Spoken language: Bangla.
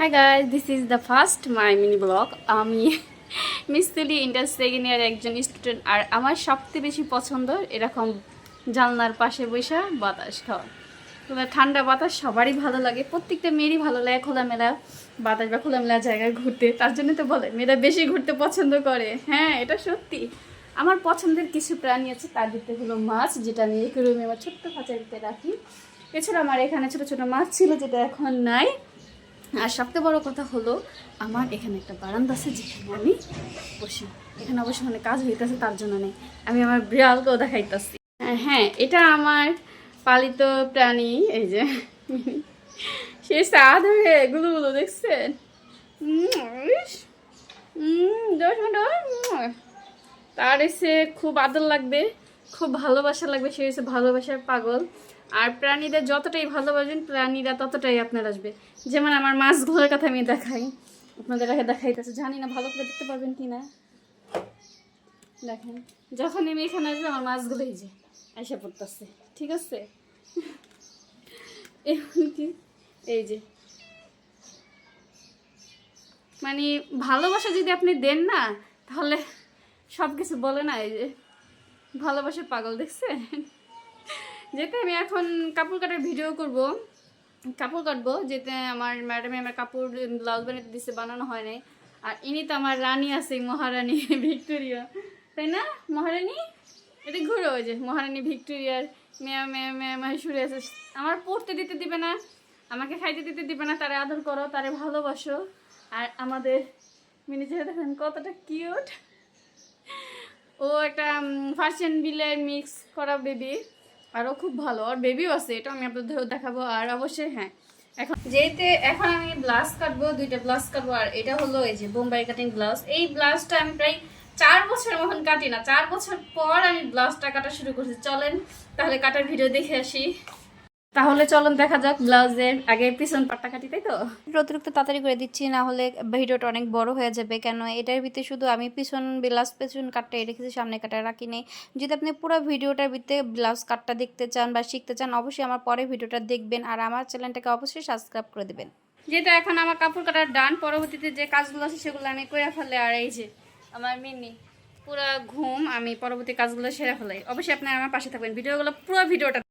Hi guys this is the first my mini blog আমি মিস্ত্রি ইন্টার সেকেন্ড ইয়ার একজন স্টুডেন্ট আর আমার সবচেয়ে বেশি পছন্দ এরকম জানলার পাশে বসে বাতাস খাওয়া। ঠান্ডা বাতাস সবারই ভালো লাগে, প্রত্যেকটা মেয়েরই ভালো লাগে খোলামেলা বাতাস বা খোলামেলা জায়গায় ঘুরতে। তার জন্য তো বলে, মেয়েরা বেশি ঘুরতে পছন্দ করে। হ্যাঁ এটা সত্যি। আমার পছন্দের কিছু প্রাণী আছে, তার ভিতরে হলো মাছ, যেটা নিয়ে রুমে আমার ছোট্ট খাঁচার ভিতরে রাখি। এছাড়া আমার এখানে ছোট ছোট মাছ ছিল, যেটা এখন নাই। আর সবথেকে বড় কথা হলো, আমার এখানে একটা বারান্দা আছে যেখানে আমি বসি। এখানে অবশ্য মানে কাজ হইতেছে, তার জন্য নেই। আমি আমার বিড়ালকেও দেখাইতেছি। হ্যাঁ এটা আমার পালিত প্রাণী, এই যে। সে সাদ হয়ে গুলো দেখছেন। তার এসে খুব আদর লাগবে। খুব ভালোবাসা লাগবে, সে হচ্ছে ভালোবাসার পাগল। আর প্রাণীদের যতটাই ভালোবাসবেন, প্রাণীরা ততটাই আপনার আসবে। যেমন আমার মাছগুলোর কথা আমি দেখাই। আপনাদের কাছে দেখাইতেছে। জানি না ভালো করে দেখতে পারবেন কি না। দেখেন, যখন আমি এখানে আসবে, আমার মাছগুলো এই যে এসে পড়তেছে। ঠিক আছে? এমনকি এই যে। মানে ভালোবাসা যদি আপনি দেন না, তাহলে সব কিছু বলে না এই যে। ভালোবাসার পাগল দেখছেন? যেতে আমি এখন কাপড় কাটার ভিডিও করব। কাপড় কাটবো যেতে আমার ম্যাডামে আমার কাপড় ব্লাউজ বানাতে দিচ্ছে বানানো হয় নাই। আর ইনি তো আমার রানী আছে, মহারানী, ভিক্টোরিয়া। তাই না, মহারানী? এটা ঘুরো ওই যে, মহারানী ভিক্টোরিয়ার মেয়া মেয়া মেয়া মাহেশ্বরী আছে। আমার পড়তে দিতে দিবে না, আমাকে খাইতে দিতে দিবে না, তারে আদর করো, তারে ভালোবাসো। আর আমাদের মিনি দেখেন কতটা কিউট ফার্সিয়ান বিলের মিক্স করা বেবি আরও খুব ভালো আর বেবিও আছে এটা আমি আপনাদের দেখাবো, আর অবশ্যই হ্যাঁ এখন যেহেতু এখন আমি ব্লাউজ কাটবো, দুইটা ব্লাউজ কাটবো, আর এটা হলো এই যে বোম্বাই কাটিং ব্লাউজ, এই ব্লাউজটা আমি প্রায় চার বছর মতন কাটি না, চার বছর পর আমি ব্লাউজটা কাটা শুরু করছি, চলেন তাহলে কাটার ভিডিও দেখে আসি। তাহলে চলুন দেখা যাক ব্লাউজের আগে পিছন পাট্টা কাটি তাই তো? অতিরিক্ত তাড়াতাড়ি করে দিচ্ছি না হলে ভিডিওটা অনেক বড় হয়ে যাবে। কেন এটার ভিতরে শুধু আমি পিছন ব্লাউজ পেছন কাটটাই রেখেছি সামনে কাটা রাখি নেই। যদি আপনি পুরো ভিডিওটার ভিতরে ব্লাউজ কাটটা দেখতে চান বা শিখতে চান অবশ্যই আমার পরে ভিডিওটা দেখবেন আর আমার চ্যানেলটাকে অবশ্যই সাবস্ক্রাইব করে দেবেন। যেটা এখন আমার কাপড় কাটার ডান পরবর্তীতে যে কাজগুলো আছে সেগুলো আমি করে ফেলে আর এই যে আমার মিনি পুরো ঘুম আমি পরবর্তী কাজগুলো সেরে ফেলাই। অবশ্যই আপনারা আমার পাশে থাকবেন। ভিডিওগুলো পুরো ভিডিওটা